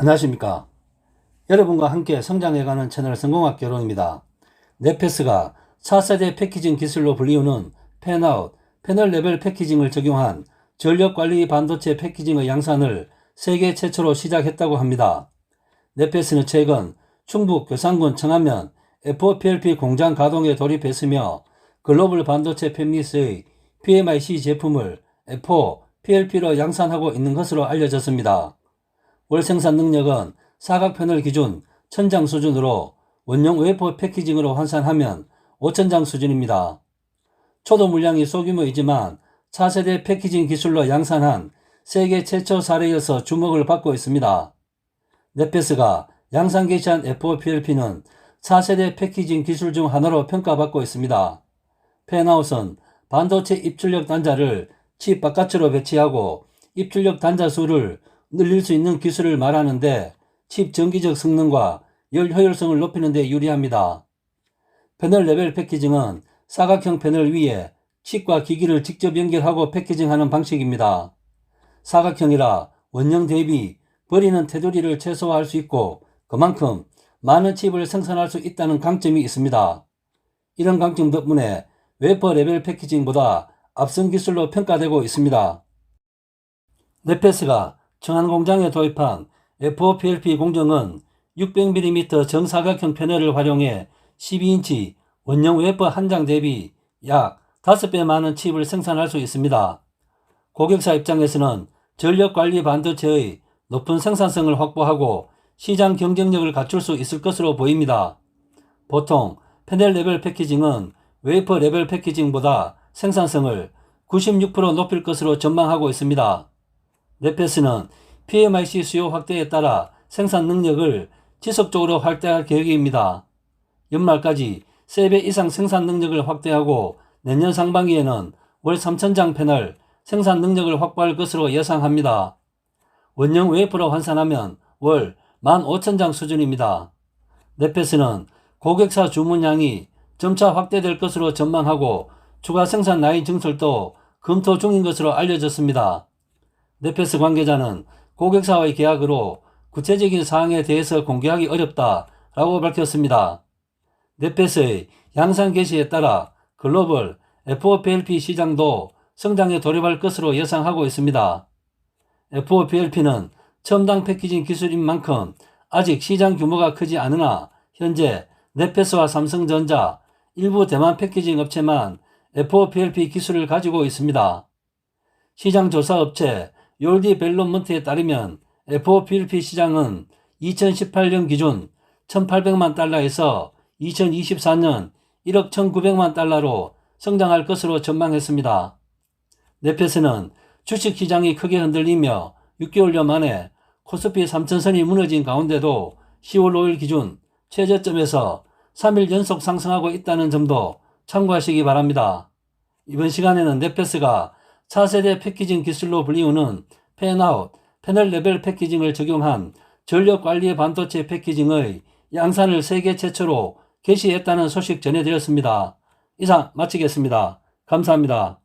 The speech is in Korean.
안녕하십니까. 여러분과 함께 성장해가는 채널 성공학 결혼입니다. 네페스가 4세대 패키징 기술로 불리우는 펜아웃, 패널 레벨 패키징을 적용한 전력관리 반도체 패키징의 양산을 세계 최초로 시작했다고 합니다. 네페스는 최근 충북 교산군 청안면 FOPLP 공장 가동에 돌입했으며 글로벌 반도체 팹리스의 PMIC 제품을 FOPLP로 양산하고 있는 것으로 알려졌습니다. 월 생산 능력은 사각편을 기준 천장 수준으로 원형 웨퍼 패키징으로 환산하면 5천장 수준입니다. 초도 물량이 소규모이지만 차세대 패키징 기술로 양산한 세계 최초 사례여서 주목을 받고 있습니다. 네페스가 양산 개시한 FOPLP는 4세대 패키징 기술 중 하나로 평가받고 있습니다. 펜아웃은 반도체 입출력 단자를 칩 바깥으로 배치하고 입출력 단자 수를 늘릴 수 있는 기술을 말하는데 칩 전기적 성능과 열 효율성을 높이는 데 유리합니다. 패널 레벨 패키징은 사각형 패널 위에 칩과 기기를 직접 연결하고 패키징하는 방식입니다. 사각형이라 원형 대비 버리는 테두리를 최소화할 수 있고 그만큼 많은 칩을 생산할 수 있다는 강점이 있습니다. 이런 강점 덕분에 웨퍼 레벨 패키징보다 앞선 기술로 평가되고 있습니다. 네페스가 청안 공장에 도입한 FOPLP 공정은 600mm 정사각형 패널을 활용해 12인치 원형 웨퍼 한 장 대비 약 5배 많은 칩을 생산할 수 있습니다. 고객사 입장에서는 전력 관리 반도체의 높은 생산성을 확보하고 시장 경쟁력을 갖출 수 있을 것으로 보입니다. 보통 패널 레벨 패키징은 웨이퍼 레벨 패키징보다 생산성을 96% 높일 것으로 전망하고 있습니다. 네페스는 PMIC 수요 확대에 따라 생산 능력을 지속적으로 확대할 계획입니다. 연말까지 3배 이상 생산 능력을 확대하고 내년 상반기에는 월 3천장 패널 생산 능력을 확보할 것으로 예상합니다. 원형 웨이퍼로 환산하면 월 15,000장 수준입니다. 네페스는 고객사 주문량이 점차 확대될 것으로 전망하고 추가 생산 라인 증설도 검토 중인 것으로 알려졌습니다. 네페스 관계자는 고객사와의 계약으로 구체적인 사항에 대해서 공개하기 어렵다라고 밝혔습니다. 네페스의 양산 개시에 따라 글로벌 FOPLP 시장도 성장에 돌입할 것으로 예상하고 있습니다. FOPLP는 첨단 패키징 기술인 만큼 아직 시장 규모가 크지 않으나 현재 네페스와 삼성전자, 일부 대만 패키징 업체만 FOPLP 기술을 가지고 있습니다. 시장 조사 업체 요디 벨론먼트에 따르면 FOPLP 시장은 2018년 기준 1,800만 달러에서 2024년 1억 1,900만 달러로 성장할 것으로 전망했습니다. 네페스는 주식 시장이 크게 흔들리며 6개월여 만에 코스피 3천선이 무너진 가운데도 10월 5일 기준 최저점에서 3일 연속 상승하고 있다는 점도 참고하시기 바랍니다. 이번 시간에는 네페스가 4세대 패키징 기술로 불리우는 펜아웃, 패널 레벨 패키징을 적용한 전력 관리 반도체 패키징의 양산을 세계 최초로 개시했다는 소식 전해드렸습니다. 이상 마치겠습니다. 감사합니다.